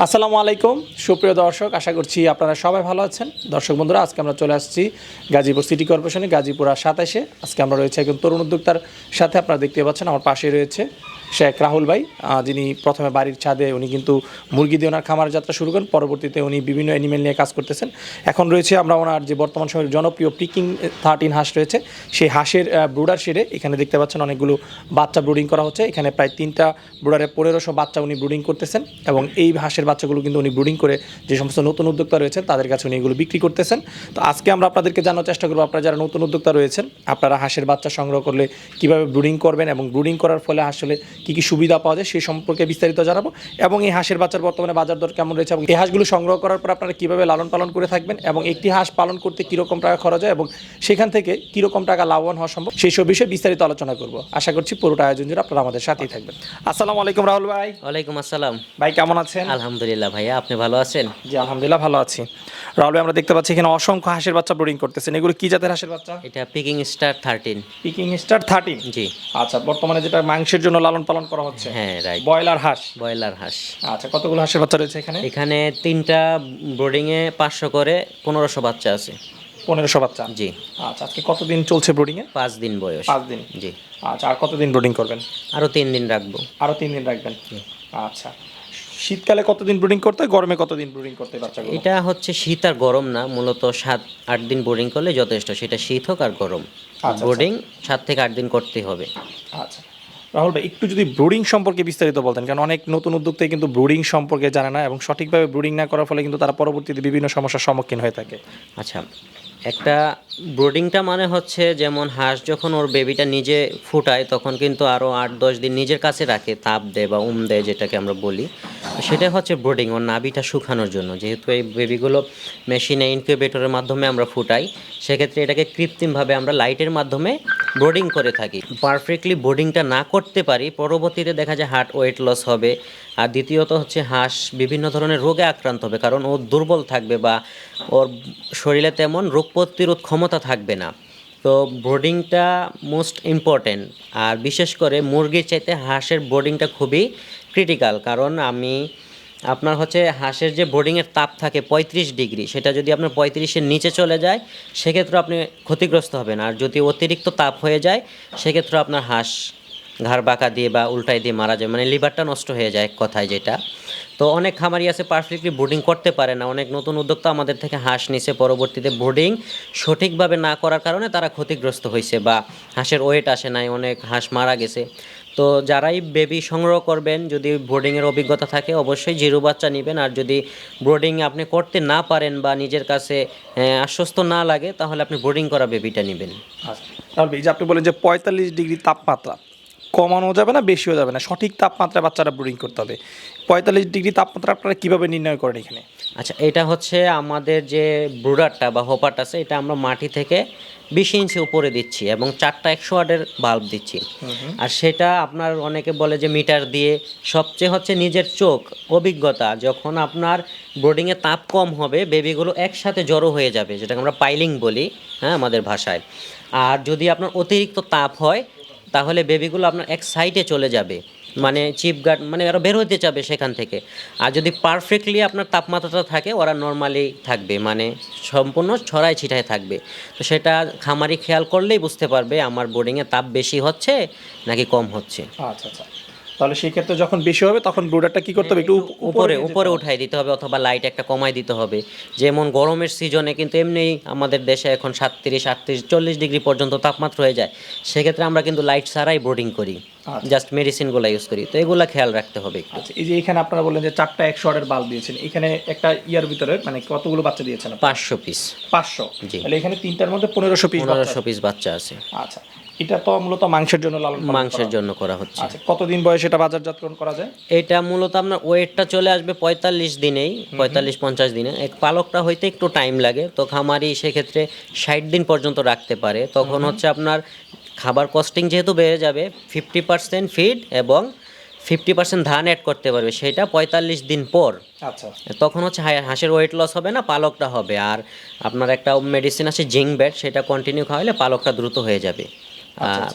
আসসালামু আলাইকুম। সুপ্রিয় দর্শক, আশা করছি আপনারা সবাই ভালো আছেন। দর্শক বন্ধুরা, আজকে আমরা চলে আসছি গাজীপুর সিটি কর্পোরেশনে গাজীপুরা সাতাশে। আজকে আমরা রয়েছে একজন তরুণ উদ্যোক্তার সাথে, আপনারা দেখতে পাচ্ছেন, আমার পাশে রয়েছে শেখ রাহুল ভাই যিনি প্রথমে বাড়ির ছাদে উনি কিন্তু মুরগি দিয়ে ওনার খামার যাত্রা শুরু করেন, পরবর্তীতে উনি বিভিন্ন অ্যানিমেল নিয়ে কাজ করতেছেন। এখন রয়েছে আমরা ওনার যে বর্তমান সময়ের জনপ্রিয় পিকিং থার্টিন হাঁস রয়েছে, সেই হাঁসের ব্রুডার শেডে এখানে দেখতে পাচ্ছেন অনেকগুলো বাচ্চা ব্রুডিং করা হচ্ছে। এখানে প্রায় তিনটা ব্রুডারে পনেরোশো বাচ্চা উনি ব্রুডিং করতেছেন এবং এই হাঁসের বাচ্চাগুলো কিন্তু উনি ব্রুডিং করে যে সমস্ত নতুন উদ্যোক্তা রয়েছেন, তাদের কাছে উনি এগুলো বিক্রি করতেছেন। তো আজকে আমরা আপনাদেরকে জানার চেষ্টা করব, আপনারা যারা নতুন উদ্যোক্তা রয়েছেন, আপনারা হাঁসের বাচ্চা সংগ্রহ করলে কীভাবে ব্রুডিং করবেন এবং ব্রুডিং করার ফলে আসলে কী কী সুবিধা পাওয়া যায় সে সম্পর্কে বিস্তারিত জানাব। এবং এই হাঁসের বাচ্চার বর্তমানে বাজার দর কেমন রয়েছে এবং এই হাঁসগুলো সংগ্রহ করার পর আপনারা কীভাবে লালন পালন করে থাকবেন এবং একটি হাঁস পালন করতে কীরকম টাকা খরচ হয় এবং সেখান থেকে কীরকম টাকা লাভবান হওয়া সম্ভব সেই সব বিষয়ে বিস্তারিত আলোচনা করব। আশা করছি পুরোটা আয়োজন জুড়ে আপনারা আমাদের সাথেই থাকবেন। আসসালামু আলাইকুম রাহুল ভাই। ওয়ালাইকুম আসসালাম। ভাই কেমন আছেন? আলহামদুলিল্লাহ ভাইয়া আপনি ভালো আছেন? জি আলহামদুলিল্লাহ ভালো আছি। রাহুল ভাই আমরা দেখতে পাচ্ছি এখানে অসংখ্য হাঁসের বাচ্চা ব্রিডিং করতেছেন। এগুলো কি জাতের হাঁসের বাচ্চা? এটা Peking star thirteen Peking star thirteen জি। আচ্ছা বর্তমানে যেটা মাংসের জন্য লালন পালন করা হচ্ছে? হ্যাঁ রাইট ব্রয়লার হাঁস? ব্রয়লার হাঁস। আচ্ছা কতগুলো হাঁসের বাচ্চা রয়েছে এখানে? এখানে তিনটা এ পাঁচশো করে পনেরোশো বাচ্চা আছে। পনেরোশো বাচ্চা? জি। আচ্ছা আজকে কতদিন চলছে ব্রুডিং এ পাঁচ দিন বয়স। পাঁচ দিন। জি। আচ্ছা আর কতদিন ব্রুডিং করবেন? আরও তিন দিন রাখব। আরও তিন দিন রাখবেন? আচ্ছা শীতকালে কতদিন ব্রুডিং করতে হয়? গরমে কতদিন ব্রুডিং করতে বাচ্চাগুলো? এটা হচ্ছে শীত আর গরম না মূলত সাত আট দিন বোর্ডিং করলে যথেষ্ট সেটা শীত হোক আর গরম। আচ্ছা। বোর্ডিং সাত থেকে আট দিন করতে হবে। আচ্ছা রাহুল ভাই, একটু যদি ব্রুডিং সম্পর্কে বিস্তারিত বলতেন, কারণ অনেক নতুন উদ্যোক্তাই কিন্তু ব্রুডিং সম্পর্কে জানে না এবং সঠিকভাবে ব্রুডিং না করার ফলে কিন্তু তারা পরবর্তীতে বিভিন্ন সমস্যার সম্মুখীন হয়ে থাকে। আচ্ছা একটা ব্রোডিংটা মানে হচ্ছে যেমন হাঁস যখন ওর বেবিটা নিজে ফুটায়, তখন কিন্তু আরও আট দশ দিন নিজের কাছে রাখে, তাপ দেয় বা উম দেয় যেটাকে আমরা বলি। সেটা হচ্ছে ব্রোডিং, ওর নাভিটা শুকানোর জন্য। যেহেতু এই বেবিগুলো মেশিনে ইনকিউবেটরের মাধ্যমে আমরা ফুটাই, সেক্ষেত্রে এটাকে কৃত্রিমভাবে আমরা লাইটের মাধ্যমে ব্রোডিং করে থাকি। পারফেক্টলি বোর্ডিংটা না করতে পারি, পরবর্তীতে দেখা যায় হার্ট ওয়েট লস হবে। আর দ্বিতীয়ত হচ্ছে হাঁস বিভিন্ন ধরনের রোগে আক্রান্ত হবে, কারণ ও দুর্বল থাকবে বা ওর শরীরে তেমন রোগ প্রতিরোধ ক্ষমতা থাকবে না। তো বোর্ডিংটা মোস্ট ইম্পর্ট্যান্ট আর বিশেষ করে মুরগির চাইতে হাঁসের বোর্ডিংটা খুবই ক্রিটিক্যাল কারণ আমি আপনার হচ্ছে হাঁসের যে বোর্ডিংয়ের তাপ থাকে পঁয়ত্রিশ ডিগ্রি, সেটা যদি আপনার পঁয়ত্রিশের নিচে চলে যায়, সেক্ষেত্রে আপনি ক্ষতিগ্রস্ত হবেন। আর যদি অতিরিক্ত তাপ হয়ে যায়, সেক্ষেত্রে আপনার হাঁস ঘাড় বাঁকা দিয়ে বা উল্টাই দিয়ে মারা যায় মানে লিভারটা নষ্ট হয়ে যায় এক কথায় যেটা। তো অনেক খামারি আছে পারফেক্টলি বোর্ডিং করতে পারে না। অনেক নতুন উদ্যোক্তা আমাদের থেকে হাঁস নিছে, পরবর্তীতে বোর্ডিং সঠিকভাবে না করার কারণে তারা ক্ষতিগ্রস্ত হয়েছে বা হাঁসের ওয়েট আসে নাই, অনেক হাঁস মারা গেছে। তো যারাই বেবি সংগ্রহ করবেন, যদি বোর্ডিংয়ের অভিজ্ঞতা থাকে, অবশ্যই জিরো বাচ্চা নেবেন। আর যদি ব্রোডিং আপনি করতে না পারেন বা নিজের কাছে আশ্বস্ত না লাগে, তাহলে আপনি বোর্ডিং করা বেবিটা নেবেন। আচ্ছা। তাহলে এই যে আপনি বলেন যে পঁয়তাল্লিশ ডিগ্রি তাপমাত্রা কমানো যাবে না বেশিও যাবে না। সঠিক তাপমাত্রায় বাচ্চারা ব্রুডিং করতে হবে। পঁয়তাল্লিশ ডিগ্রি তাপমাত্রা আপনারা কীভাবে নির্ণয় করেন এখানে? আচ্ছা এটা হচ্ছে আমাদের যে ব্রুডারটা বা হোপারটা আছে এটা আমরা মাটি থেকে বিশ ইঞ্চি উপরে দিচ্ছি এবং চারটা একশো ওয়াটের বাল্ব দিচ্ছি। আর সেটা আপনার অনেকে বলে যে মিটার দিয়ে সবচেয়ে হচ্ছে নিজের চোখ অভিজ্ঞতা। যখন আপনার ব্রোডিংয়ে তাপ কম হবে বেবিগুলো একসাথে জড়ো হয়ে যাবে যেটাকে আমরা পাইলিং বলি হ্যাঁ আমাদের ভাষায়। আর যদি আপনার অতিরিক্ত তাপ হয় তাহলে বেবিগুলো আপনার এক সাইডে চলে যাবে। মানে চিপ গার্ড মানে আরও বের হতে যাবে সেখান থেকে। আর যদি পারফেক্টলি আপনার তাপমাত্রাটা থাকে, ওরা নর্মালি থাকবে। মানে সম্পূর্ণ ছড়ায় ছিটায় থাকবে। তো সেটা খামারি খেয়াল করলেই বুঝতে পারবে, আমার বোর্ডিংয়ে তাপ বেশি হচ্ছে নাকি কম হচ্ছে। আচ্ছা আচ্ছা। তাহলে সেই ক্ষেত্রে যখন বেশি হবে তখন ব্রুডারটা কি করতে হবে? একটু উপরে উপরে উঠাই দিতে হবে অথবা লাইট একটা কমাই দিতে হবে। যেমন গরমের সিজনে কিন্তু এমনি আমাদের দেশে এখন সাতত্রিশ আটত্রিশ চল্লিশ ডিগ্রি পর্যন্ত তাপমাত্রা হয়ে যায়। সেক্ষেত্রে আমরা কিন্তু লাইট ছাড়াই বোর্ডিং করি। জাস্ট মেডিসিনগুলো ইউজ করি। তো এগুলা খেয়াল রাখতে হবে একটু। আচ্ছা এই যে এখানে আপনারা বললেন যে চারটা একশো ওয়াটের বাল্ব দিয়েছেন এখানে একটা ইয়ার ভিতরে মানে কতগুলো বাচ্চা দিয়েছেন? পাঁচশো পিস পাঁচশো। জি। তাহলে এখানে তিনটার মধ্যে পনেরোশো পিস পনেরোশো পিস বাচ্চা আছে। আচ্ছা। এটা তো মূলত মাংসের জন্য লালন মাংসের জন্য করা হচ্ছে। আচ্ছা কতদিন বয়সে এটা বাজারজাতকরণ করা যায়? এটা মূলত আপনার ওয়েটটা চলে আসবে পঁয়তাল্লিশ দিনেই পঁয়তাল্লিশ পঞ্চাশ দিনে। এক পালকটা হইতে একটু টাইম লাগে তো খামারি সেক্ষেত্রে ষাট দিন পর্যন্ত রাখতে পারে। তখন হচ্ছে আপনার খাবার কস্টিং যেহেতু বেড়ে যাবে ফিফটি পার্সেন্ট ফিড এবং ফিফটি পার্সেন্ট ধান অ্যাড করতে পারবে। সেটা পঁয়তাল্লিশ দিন পর। আচ্ছা। তখন হচ্ছে হাঁসের ওয়েট লস হবে না পালকটা হবে। আর আপনার একটা মেডিসিন আছে জিঙ্ক ব্যাট সেটা কন্টিনিউ খাওয়ালে পালকটা দ্রুত হয়ে যাবে।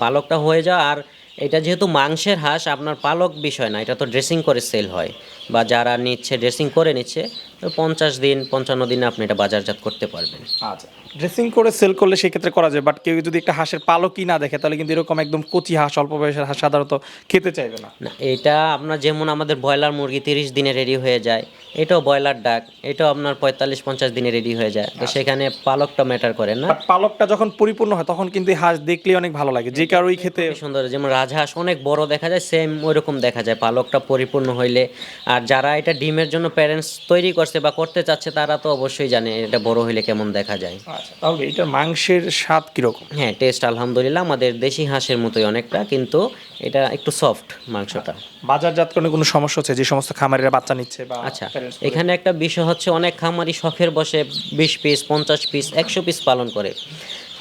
পালকটা হয়ে যাওয়া আর এটা যেহেতু মাংসের হাঁস আপনার পালক বিষয় না এটা তো ড্রেসিং করে সেল হয়। বা যারা নিচ্ছে ড্রেসিং করে নিচ্ছে পঞ্চাশ দিন পঞ্চান্ন দিনে আপনি এটা বাজারজাত করতে পারবেন। আচ্ছা ড্রেসিং করে সেল করলে সেক্ষেত্রে করা যায় বাট কেউ যদি একটা হাঁসের পালকই না দেখে তাহলে কিন্তু এরকম একদম কচি হাঁস অল্প বয়সের হাঁস সাধারণত খেতে চাইবে না। না এটা আপনার যেমন আমাদের ব্রয়লার মুরগি তিরিশ দিনে রেডি হয়ে যায় এটাও ব্রয়লার ডাক এটাও আপনার পঁয়তাল্লিশ পঞ্চাশ দিনে রেডি হয়ে যায়। তো সেখানে পালকটা ম্যাটার করে না। পালকটা যখন পরিপূর্ণ হয় তখন কিন্তু হাঁস দেখলেই অনেক ভালো লাগে যে কারোই খেতে সুন্দর যেমন রাজহাঁস অনেক বড় দেখা যায় সেম ওইরকম দেখা যায় পালকটা পরিপূর্ণ হইলে। আর যারা এটা ডিমের জন্য প্যারেন্টস তৈরি করছে বা করতে চাচ্ছে তারা তো অবশ্যই জানে এটা বড় হইলে কেমন দেখা যায়। আচ্ছা তাহলে এটা মাংসের স্বাদ কীরকম? হ্যাঁ টেস্ট আলহামদুলিল্লাহ আমাদের দেশি হাঁসের মতোই অনেকটা কিন্তু এটা একটু সফট মাংসটা। বাজারজাতকরণে কোনো সমস্যা হচ্ছে? যে সমস্ত খামারিরা বাচ্চা নিচ্ছে বা আচ্ছা এখানে একটা বিষয় হচ্ছে অনেক খামারি শখের বসে বিশ পিস পঞ্চাশ পিস একশো পিস পালন করে।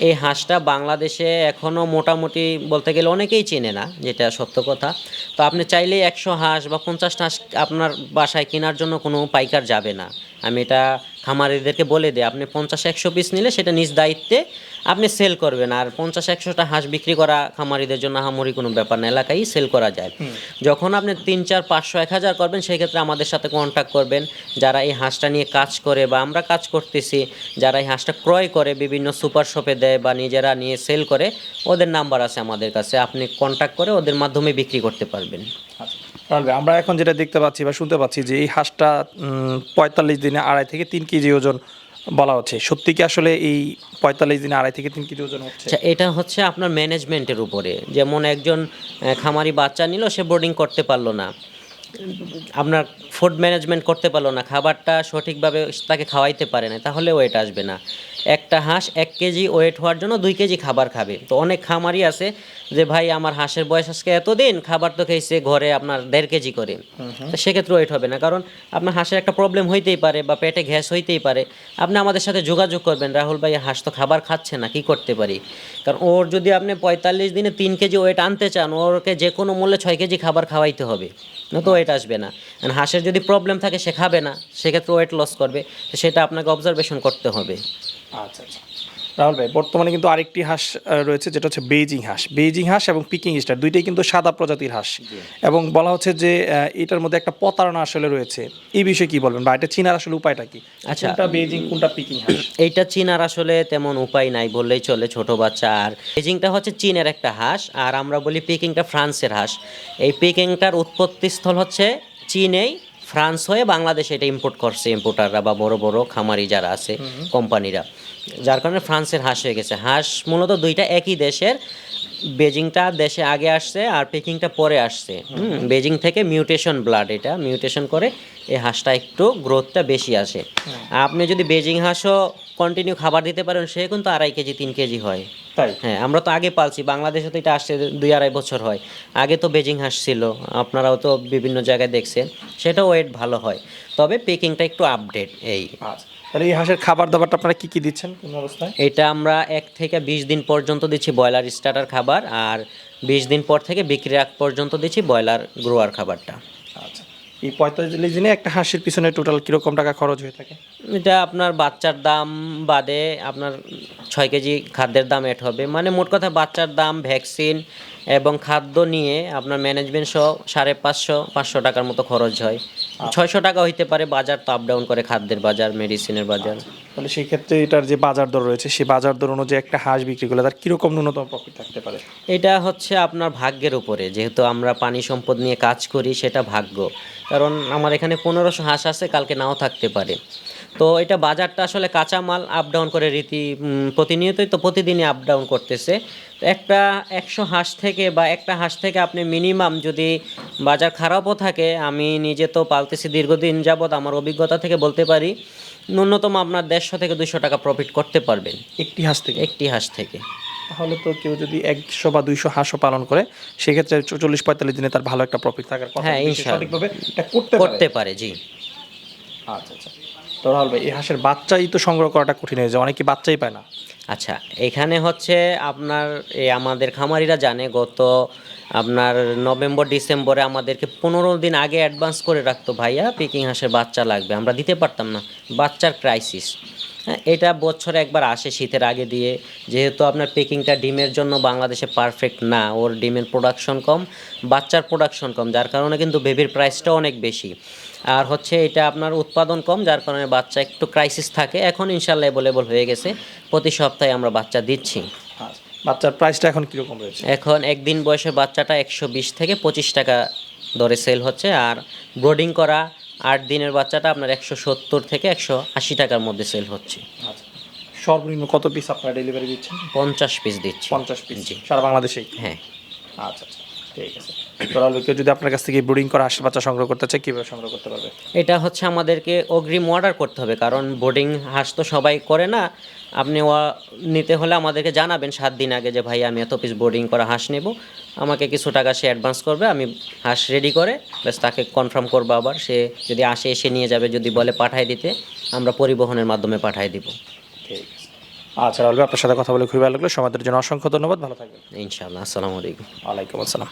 এই হাঁসটা বাংলাদেশে এখনও মোটামুটি বলতে গেলে অনেকেই চেনে না, যেটা সত্য কথা। তো আপনি চাইলে একশো হাঁস বা পঞ্চাশ হাঁস আপনার বাসায় কেনার জন্য কোনো পাইকার যাবে না। আমি এটা খামারিদেরকে বলে দিই আপনি পঞ্চাশ একশো পিস নিলে সেটা নিজ দায়িত্বে আপনি সেল করবেন। আর পঞ্চাশ একশোটা হাঁস বিক্রি করা খামারিদের জন্য হামরি কোনো ব্যাপার না এলাকায় সেল করা যায়। যখন আপনি তিন চার পাঁচশো এক হাজার করবেন সেই ক্ষেত্রে আমাদের সাথে কন্ট্যাক্ট করবেন। যারা এই হাঁসটা নিয়ে কাজ করে বা আমরা কাজ করতেছি যারা এই হাঁসটা ক্রয় করে বিভিন্ন সুপার শপে দেয় বা নিজেরা নিয়ে সেল করে ওদের নাম্বার আছে আমাদের কাছে। আপনি কন্ট্যাক্ট করে ওদের মাধ্যমে বিক্রি করতে পারবেন। তাহলে আমরা এখন যেটা দেখতে পাচ্ছি বা শুনতে পাচ্ছি যে এই হাঁসটা পঁয়তাল্লিশ দিনে আড়াই থেকে তিন কেজি ওজন বলা হচ্ছে। সত্যি কি আসলে এই পঁয়তাল্লিশ দিনে আড়াই থেকে তিন কেজি ওজন হচ্ছে? আচ্ছা এটা হচ্ছে আপনার ম্যানেজমেন্টের উপরে। যেমন একজন খামারি বাচ্চা নিল, সে বোর্ডিং করতে পারল না। আপনার ফুড ম্যানেজমেন্ট করতে পারল না খাবারটা সঠিকভাবে তাকে খাওয়াইতে পারে না তাহলে ওয়েট আসবে না। একটা হাঁস এক কেজি ওয়েট হওয়ার জন্য দুই কেজি খাবার খাবে। তো অনেক খামারই আছে যে ভাই আমার হাঁসের বয়স আজকে এতদিন খাবার তো খেয়েছে ঘরে আপনার দেড় কেজি করে। তো সেক্ষেত্রে ওয়েট হবে না কারণ আপনার হাঁসের একটা প্রবলেম হইতেই পারে বা পেটে গ্যাস হইতেই পারে। আপনি আমাদের সাথে যোগাযোগ করবেন রাহুল ভাই হাঁস তো খাবার খাচ্ছে না কি করতে পারি? কারণ ওর যদি আপনি পঁয়তাল্লিশ দিনে তিন কেজি ওয়েট আনতে চান ওরকে যে কোনো মূল্যে ছয় কেজি খাবার খাওয়াইতে হবে। না তো ওয়েট আসবে না। হাঁসের যদি প্রবলেম থাকে, সে খাবে না। সেক্ষেত্রে ওয়েট লস করবে। সেটা আপনাকে অবজারভেশন করতে হবে। আচ্ছা আচ্ছা। রাহুল ভাই বর্তমানে কিন্তু আরেকটি হাঁস রয়েছে যেটা হচ্ছে বেজিং হাঁস। বেজিং হাঁস এবং পিকিং স্টার দুইটাই কিন্তু সাদা প্রজাতির হাঁস। এবং বলা হচ্ছে যে আহ, এটার মধ্যে একটা প্রতারণা আসলে রয়েছে। এই বিষয়ে কি বলবেন বা এটা চিনার আসলে উপায়টা কি? আচ্ছা। কোনটা বেইজিং কোনটা পিকিং হাঁস? এইটা চীনার আসলে তেমন উপায় নাই বললেই চলে ছোট বাচ্চা। আর বেজিংটা হচ্ছে চীনের একটা হাঁস আর আমরা বলি পিকিংটা ফ্রান্সের হাঁস। এই পিকিংটার উৎপত্তিস্থল হচ্ছে চীনেই ফ্রান্স হয়ে বাংলাদেশে এটা ইম্পোর্ট করছে ইম্পোর্টাররা বা বড় বড় খামারি যারা আছে কোম্পানিরা। যার কারণে ফ্রান্সের হাঁস হয়ে গেছে। হাঁস মূলত দুইটা একই দেশের। বেজিংটা দেশে আগে আসছে আর পেকিংটা পরে আসছে। হুম বেজিং থেকে মিউটেশন ব্লাড এটা মিউটেশন করে এই হাঁসটা একটু গ্রোথটা বেশি আসে আপনি যদি বেজিং হাঁসও কন্টিনিউ খাবার দিতে পারেন সে কিন্তু আড়াই কেজি তিন কেজি হয়। তাই? হ্যাঁ আমরা তো আগে পালছি বাংলাদেশে তো এটা আসছে দুই আড়াই বছর হয়। আগে তো বেজিং হাঁস ছিল আপনারাও তো বিভিন্ন জায়গায় দেখছেন সেটা ওয়েট ভালো হয়। তবে পেকিংটা একটু আপডেট এই। আচ্ছা। তাহলে এই হাঁসের খাবার দাবারটা আপনারা কি কি দিচ্ছেন কোন অবস্থায়? এটা আমরা এক থেকে বিশ দিন পর্যন্ত দিচ্ছি ব্রয়লার স্টার্টার খাবার আর বিশ দিন পর থেকে বিক্রি আগ পর্যন্ত দিচ্ছি ব্রয়লার গ্রোয়ার খাবারটা। আচ্ছা এই পঁয়তাল্লিশ দিনে একটা হাঁসের পিছনে টোটাল কীরকম টাকা খরচ হয়ে থাকে? এটা আপনার বাচ্চার দাম বাদে আপনার ছয় কেজি খাদ্যের দাম এড হবে। মানে মোট কথা বাচ্চার দাম ভ্যাকসিন এবং খাদ্য নিয়ে আপনার ম্যানেজমেন্ট সহ সাড়ে পাঁচশো পাঁচশো টাকার মতো খরচ হয়। ছয়শো টাকা হইতে পারে বাজার তো আপ ডাউন করে খাদ্যের বাজার মেডিসিনের বাজার। তাহলে সেই ক্ষেত্রে এটার যে বাজার দর রয়েছে সেই বাজার দর অনুযায়ী একটা হাঁস বিক্রি করলে তার কীরকম ন্যূনতম প্রফিট থাকতে পারে? এটা হচ্ছে আপনার ভাগ্যের উপরে যেহেতু আমরা পানি সম্পদ নিয়ে কাজ করি সেটা ভাগ্য। কারণ আমার এখানে পনেরোশো হাঁস আছে কালকে নাও থাকতে পারে। তো এটা বাজারটা আসলে কাঁচা মাল আপ ডাউন করে রীতি প্রতিনিয়তই তো প্রতিদিনই আপ ডাউন করতেছে। তো একটা একশো হাঁস থেকে বা একটা হাঁস থেকে আপনি মিনিমাম যদি বাজার খারাপও থাকে আমি নিজে তো পালতেছি দীর্ঘদিন যাবৎ আমার অভিজ্ঞতা থেকে বলতে পারি ন্যূনতম আপনার দেড়শো থেকে দুশো টাকা প্রফিট করতে পারবেন। একটি হাঁস থেকে? একটি হাঁস থেকে। তাহলে তো কেউ যদি একশো বা দুইশো হাঁসও পালন করে সেক্ষেত্রে চল্লিশ পঁয়তাল্লিশ দিনে তার ভালো একটা প্রফিট থাকার কথা। হ্যাঁ, সঠিকভাবে এটা করতে পারে। করতে পারে জি। আচ্ছা আচ্ছা। তো ভাই, এই হাঁসের বাচ্চাই তো সংগ্রহ করাটা কঠিন হয়ে যায়, অনেকে বাচ্চাই পায় না। আচ্ছা এখানে হচ্ছে আপনার এই আমাদের খামারিরা জানে, গত আপনার নভেম্বর, ডিসেম্বরে আমাদেরকে পনেরো দিন আগে অ্যাডভান্স করে রাখতো, ভাইয়া পিকিং হাঁসের বাচ্চা লাগবে। আমরা দিতে পারতাম না, বাচ্চার ক্রাইসিস হ্যাঁ এটা বছরে একবার আসে শীতের আগে দিয়ে, যেহেতু আপনার পেকিংটা ডিমের জন্য বাংলাদেশে পারফেক্ট না, ওর ডিমের প্রোডাকশন কম, বাচ্চার প্রোডাকশন কম, যার কারণে কিন্তু বেবির প্রাইসটা অনেক বেশি। আর হচ্ছে এটা আপনার উৎপাদন কম যার কারণে বাচ্চা একটু ক্রাইসিস থাকে। এখন ইনশাল্লাহ অ্যাভেলেবল হয়ে গেছে। প্রতি সপ্তাহে আমরা বাচ্চা দিচ্ছি। আচ্ছা বাচ্চার প্রাইসটা এখন কীরকম রয়েছে? এখন একদিন বয়সে বাচ্চাটা একশো বিশ থেকে পঁচিশ টাকা দরে সেল হচ্ছে আর ব্রোডিং করা আট দিনের বাচ্চাটা আপনার একশো সত্তর থেকে একশো আশি টাকার মধ্যে সেল হচ্ছে। আচ্ছা সর্বনিম্ন কত পিস আপনারা ডেলিভারি দিচ্ছেন? পঞ্চাশ পিস দিচ্ছি। পঞ্চাশ পিস জি। সারা বাংলাদেশেই? হ্যাঁ। আচ্ছা আচ্ছা। ঠিক আছে। তাহলে কেউ যদি আপনার কাছ থেকে ব্রিডিং করা হাঁস বাচ্চা সংগ্রহ করতে চায় কীভাবে সংগ্রহ করতে পারবে? এটা হচ্ছে আমাদেরকে অগ্রিম অর্ডার করতে হবে কারণ বোর্ডিং হাঁস তো সবাই করে না। আপনি ওয়া- নিতে হলে আমাদেরকে জানাবেন সাত দিন আগে যে ভাই আমি এত পিস বোর্ডিং করা হাঁস নেব। আমাকে কিছু টাকা সে অ্যাডভান্স করবে আমি হাঁস রেডি করে ব্যাস তাকে কনফার্ম করব আবার। সে যদি আসে এসে নিয়ে যাবে যদি বলে পাঠায় দিতে আমরা পরিবহনের মাধ্যমে পাঠায় দিব। ঠিক আছে। আচ্ছা রাহুল আপনার সাথে কথা বলে খুবই ভালো লাগল। সমাজের জন্য অসংখ্য ধন্যবাদ। ভালো থাকবেন। ইনশাআল্লাহ আসসালামু আলাইকুম। ওয়ালাইকুম আসসালাম।